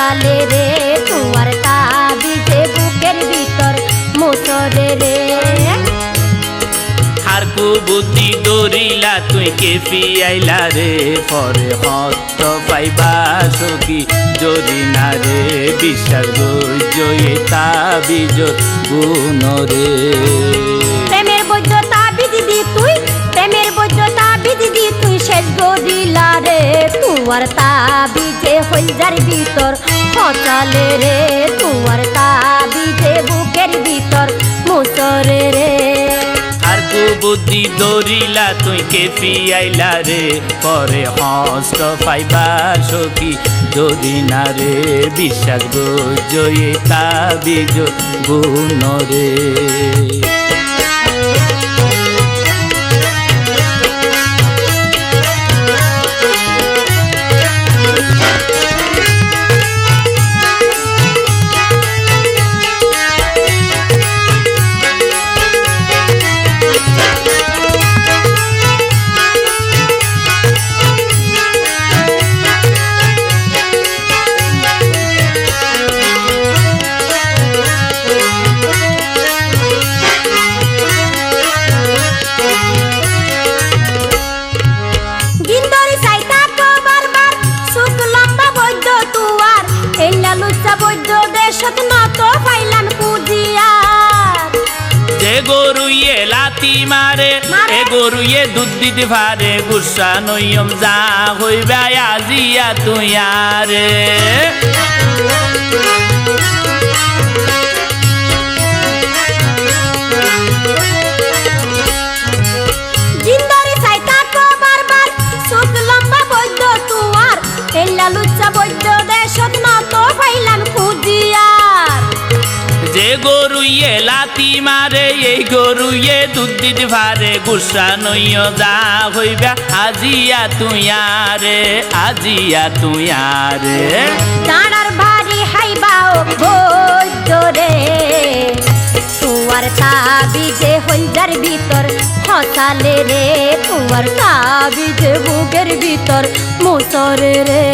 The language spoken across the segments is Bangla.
কালে রে, তোমার তাবিজে বুকের ভিতর মোটরে রে। বুদ্ধি দরিলা তুই কে পিয়াইলা রে? পরে হত পাইবা সখি, যদি না রে বিশ্বাস গো জয়ে তাবিজ গুণ রে। শেষ গরিলা রে, তুয়ার তাবিজে হইজার ভিতর। ফচালে রে, তুয়ার তাবিজে বুকের ভিতর। মুসরে রে। আর বুদ্ধি দৌড়িলা তুই কে ফিয়াইলা রে। পরে হস্ত পাইবা সখী, যদি না রে, বিশ্বাস গজয়ে তা বিজ গুণ রে। গরুয়ে লাতি মারে। এ গরুয়ে দুধ দিতে পারে গুসা নইয়ম যা হইবা আজিয়া তুই আরে গরুয়ে দুধ পারে গুসা নইয় যা হইবা। আজিয়া তুই আরে, আজিয়া তুই আরে। দাঁড়ার বাড়ি হাইবাও বৈদ্য রে। তুয়ার তাবিজে হইজার ভিতর হসালে রে। তুয়ার তাবিজে বুকের ভিতর, মুসরে রে।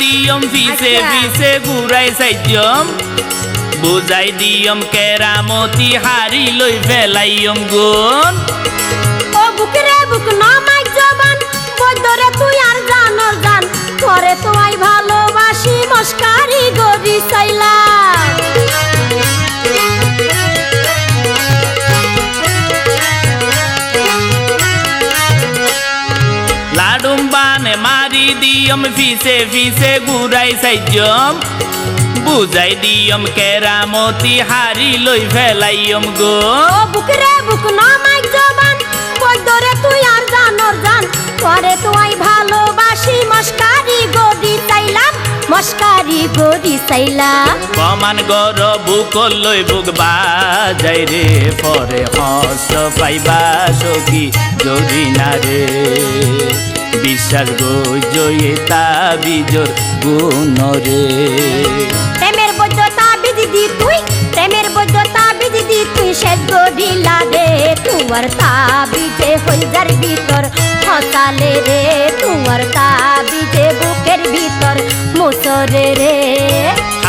দিয়ম ফিসে আচ্ছা। ফিসে ঘুরাই সাইজম বুঝাই দিয়ম কেরামতি হারি লই ফেলাইম গুণ। ও বুকরে বুক নমাই জবান। বদরে তুই আর দিয়ম ফিসে ফিসে ঘুরাই সাইজম। বুঝাই দিয়ম কেরামতি হারি লই ফেলাইয়ম ও গুণ বুকরে বুক নমাই জবান। বৈদ্যরে তুই আর জানর জান। করে তোমায় ভালোবাসি মস্কারি গরি চাইলাম মস্কারি গরি চাইলাম। প্রমাণ গর বুক লই বুক বাজাই রে পরে হস্ত পাইবা সখী যদি না রে। বিশ্বাস গো তা বিজোর গুণরে প্রেমের বৈধতা বিধি দি তুই, প্রেমের বৈধতা বিদিদি তুই শেষ গরিলা রে তুয়ার তাবিজে হইজার ভিতর, ফসালে রে, তুয়ার তাবিজে বুকের ভিতর, মুসরে রে।